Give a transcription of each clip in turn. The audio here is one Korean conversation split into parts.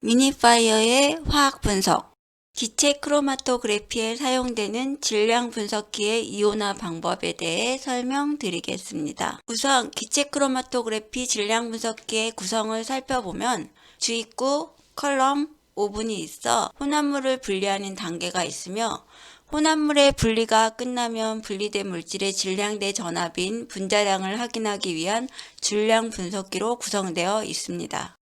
미니파이어의 화학 분석 기체 크로마토그래피에 사용되는 질량 분석기의 이온화 방법에 대해 설명드리겠습니다. 우선 기체 크로마토그래피 질량 분석기의 구성을 살펴보면 주입구, 컬럼, 오븐이 있어 혼합물을 분리하는 단계가 있으며 혼합물의 분리가 끝나면 분리된 물질의 질량 대 전압인 분자량을 확인하기 위한 줄량 분석기로 구성되어 있습니다.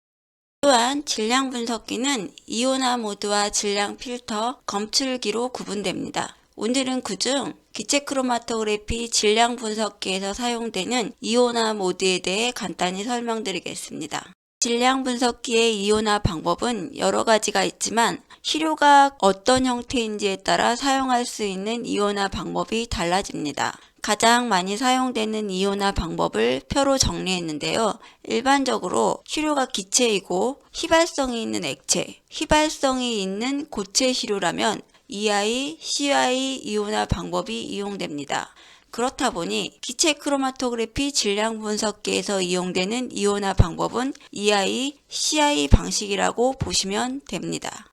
또한 질량 분석기는 이온화 모드와 질량 필터, 검출기로 구분됩니다. 오늘은 그중 기체 크로마토그래피 질량 분석기에서 사용되는 이온화 모드에 대해 간단히 설명드리겠습니다. 질량 분석기의 이온화 방법은 여러 가지가 있지만 시료가 어떤 형태인지에 따라 사용할 수 있는 이온화 방법이 달라집니다. 가장 많이 사용되는 이온화 방법을 표로 정리했는데요. 일반적으로 시료가 기체이고 휘발성이 있는 액체, 휘발성이 있는 고체 시료라면 EI, CI 이온화 방법이 이용됩니다. 그렇다 보니 기체 크로마토그래피 질량 분석기에서 이용되는 이온화 방법은 EI, CI 방식이라고 보시면 됩니다.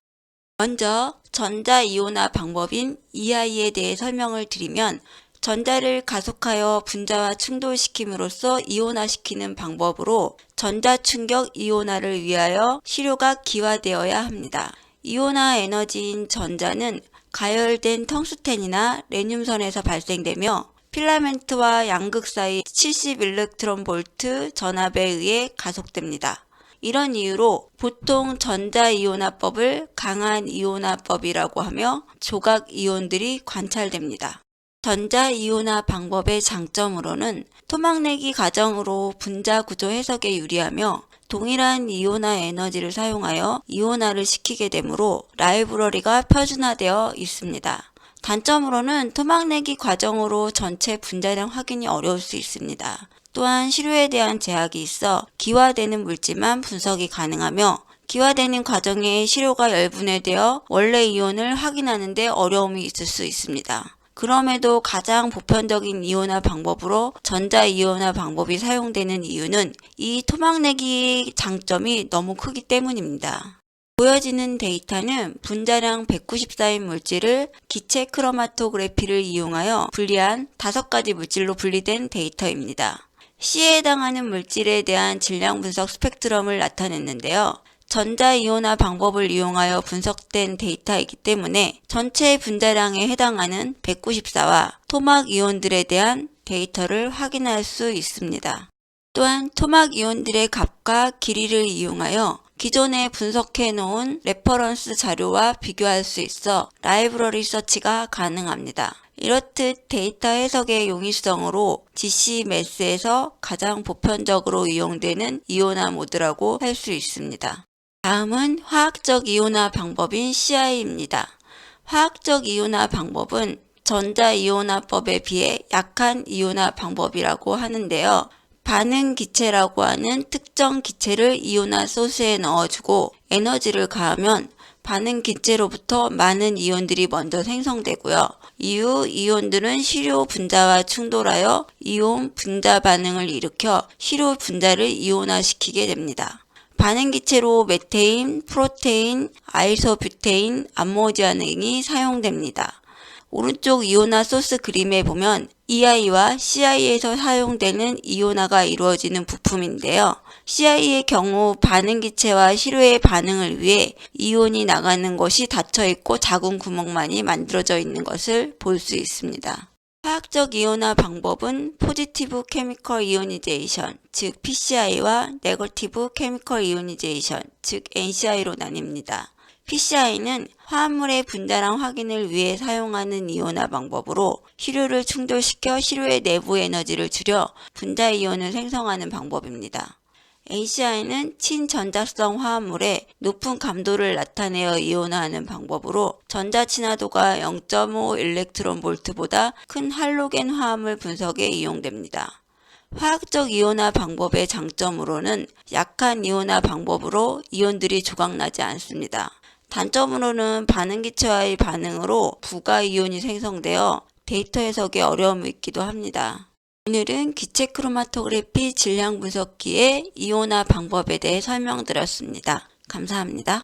먼저 전자 이온화 방법인 EI에 대해 설명을 드리면 전자를 가속하여 분자와 충돌시킴으로써 이온화시키는 방법으로 전자 충격 이온화를 위하여 시료가 기화되어야 합니다. 이온화 에너지인 전자는 가열된 텅스텐이나 레늄선에서 발생되며 필라멘트와 양극 사이 70일렉트론 전압에 의해 가속됩니다. 이런 이유로 보통 전자이온화법을 강한 이온화법이라고 하며 조각 이온들이 관찰됩니다. 전자이온화 방법의 장점으로는 토막내기 과정으로 분자 구조 해석에 유리하며 동일한 이온화 에너지를 사용하여 이온화를 시키게 되므로 라이브러리가 표준화되어 있습니다. 단점으로는 토막내기 과정으로 전체 분자량 확인이 어려울 수 있습니다. 또한 시료에 대한 제약이 있어 기화되는 물질만 분석이 가능하며 기화되는 과정에 시료가 열분해되어 원래 이온을 확인하는 데 어려움이 있을 수 있습니다. 그럼에도 가장 보편적인 이온화 방법으로 전자 이온화 방법이 사용되는 이유는 이 토막내기 장점이 너무 크기 때문입니다. 보여지는 데이터는 분자량 194인 물질을 기체 크로마토그래피를 이용하여 분리한 5가지 물질로 분리된 데이터입니다. C에 해당하는 물질에 대한 질량 분석 스펙트럼을 나타냈는데요. 전자이온화 방법을 이용하여 분석된 데이터이기 때문에 전체 분자량에 해당하는 194와 토막 이온들에 대한 데이터를 확인할 수 있습니다. 또한 토막 이온들의 값과 길이를 이용하여 기존에 분석해 놓은 레퍼런스 자료와 비교할 수 있어 라이브러리 서치가 가능합니다. 이렇듯 데이터 해석의 용이성으로 GCMS에서 가장 보편적으로 이용되는 이온화 모드라고 할 수 있습니다. 다음은 화학적 이온화 방법인 CI입니다. 화학적 이온화 방법은 전자 이온화법에 비해 약한 이온화 방법이라고 하는데요. 반응 기체라고 하는 특정 기체를 이온화 소스에 넣어주고 에너지를 가하면 반응 기체로부터 많은 이온들이 먼저 생성되고요. 이후 이온들은 시료 분자와 충돌하여 이온 분자 반응을 일으켜 시료 분자를 이온화시키게 됩니다. 반응 기체로 메테인, 프로테인, 아이소뷰테인, 암모지아 등이 사용됩니다. 오른쪽 이온화 소스 그림에 보면 EI와 CI에서 사용되는 이온화가 이루어지는 부품인데요. CI의 경우 반응 기체와 시료의 반응을 위해 이온이 나가는 것이 닫혀 있고 작은 구멍만이 만들어져 있는 것을 볼 수 있습니다. 화학적 이온화 방법은 포지티브 케미컬 이오니제이션, 즉 PCI와 네거티브 케미컬 이오니제이션, 즉 NCI로 나뉩니다. PCI는 화합물의 분자량 확인을 위해 사용하는 이온화 방법으로 시료를 충돌시켜 시료의 내부 에너지를 줄여 분자 이온을 생성하는 방법입니다. NCI는 친전자성 화합물에 높은 감도를 나타내어 이온화하는 방법으로 전자 친화도가 0.5 일렉트론 볼트보다 큰 할로겐 화합물 분석에 이용됩니다. 화학적 이온화 방법의 장점으로는 약한 이온화 방법으로 이온들이 조각나지 않습니다. 단점으로는 반응 기체와의 반응으로 부가 이온이 생성되어 데이터 해석에 어려움이 있기도 합니다. 오늘은 기체 크로마토그래피 질량 분석기의 이온화 방법에 대해 설명드렸습니다. 감사합니다.